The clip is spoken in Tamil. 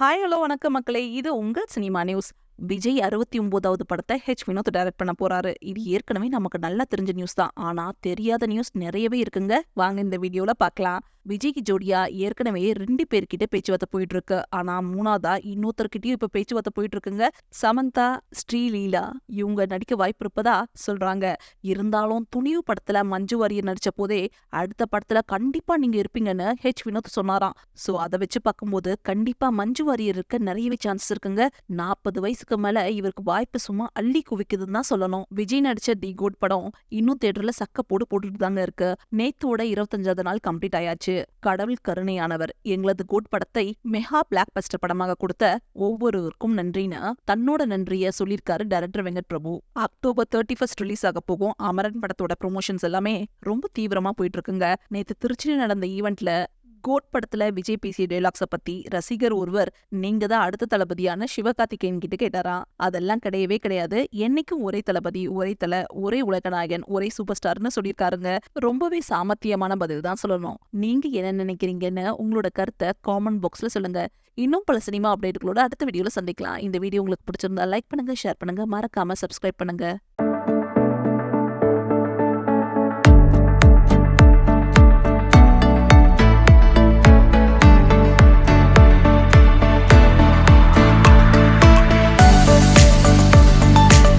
ஹாய் ஹலோ வணக்கம் மக்களே. இது உங்கள் சினிமா நியூஸ். விஜய் அறுபத்தி ஒன்பதாவது படத்தை ஹெச் வினோத் டைரக்ட் பண்ண போறாரு. இது ஏற்கனவே நமக்கு நல்லா தெரிஞ்ச நியூஸ் தான். ஆனா தெரியாத நியூஸ் நிறையவே இருக்குங்க. வாங்க இந்த வீடியோல பார்க்கலாம். விஜய்க்கு ஜோடியா ஏற்கனவே ரெண்டு பேர்கிட்ட பேச்சுவார்த்தை போயிட்டு இருக்கு ஆனா மூணாவதா இன்னொருத்தர்கிட்டயும் இப்ப பேச்சுவார்த்தை போயிட்டு இருக்குங்க சமந்தா ஸ்ரீலீலா இவங்க நடிக்க வாய்ப்பு இருப்பதா சொல்றாங்க. இருந்தாலும் துணிவு படத்துல மஞ்சு வாரியர் நடிச்ச போதே அடுத்த படத்துல கண்டிப்பா நீங்க இருப்பீங்கன்னு ஹெச் வினோத் சொன்னாராம். சோ அதை வச்சு பார்க்கும்போது கண்டிப்பா மஞ்சு வாரியர் இருக்க நிறையவே சான்ஸ் இருக்குங்க. நாற்பது வயசுக்கு மேல இவருக்கு வாய்ப்பு சும்மா அள்ளி குவிக்குதுன்னு தான் சொல்லணும். விஜய் நடிச்ச தி குட் படம் இன்னும் தேட்டர்ல சக்க போடு போட்டுட்டு தாங்க இருக்கு. நேத்தோட இருபத்தஞ்சாவது நாள் கம்ப்ளீட் ஆயாச்சு. கடவுள் கருணையானவர் எங்களது குட் படத்தை மெகா பிளாக் பஸ்டர் படமாக கொடுத்த ஒவ்வொருவருக்கும் நன்றின்னு தன்னோட நன்றிய சொல்லியிருக்காரு director Venkat Prabhu. October thirty first release ஆக போகும். அமரன் படத்தோட ப்ரொமோஷன்ஸ் எல்லாமே ரொம்ப தீவிரமா போயிட்டு இருக்குங்க. நேத்து திருச்சியில் நடந்த ஈவெண்ட்ல கோட் படத்துல விஜய் பேசிய டைலாக்ஸை பத்தி ரசிகர் ஒருவர் நீங்க தான் அடுத்த தளபதியான சிவகார்த்திகேயன் கிட்ட கேட்டாராம். அதெல்லாம் கிடையவே கிடையாது. என்னைக்கும் ஒரே தளபதி ஒரே தல ஒரே உலகநாயகன் ஒரே சூப்பர் ஸ்டார்னு சொல்லியிருக்காருங்க. ரொம்பவே சாமர்த்தியமான பதில் தான் சொல்லணும். நீங்க என்ன நினைக்கிறீங்கன்னு உங்களோட கருத்தை காமெண்ட் பாக்ஸ்ல சொல்லுங்க. இன்னும் பல சினிமா அப்டேட்டுகளோட அடுத்த வீடியோல சந்திக்கலாம். இந்த வீடியோ உங்களுக்கு பிடிச்சிருந்தா லைக் பண்ணுங்க ஷேர் பண்ணுங்க. மறக்காம சப்ஸ்கிரைப் பண்ணுங்க.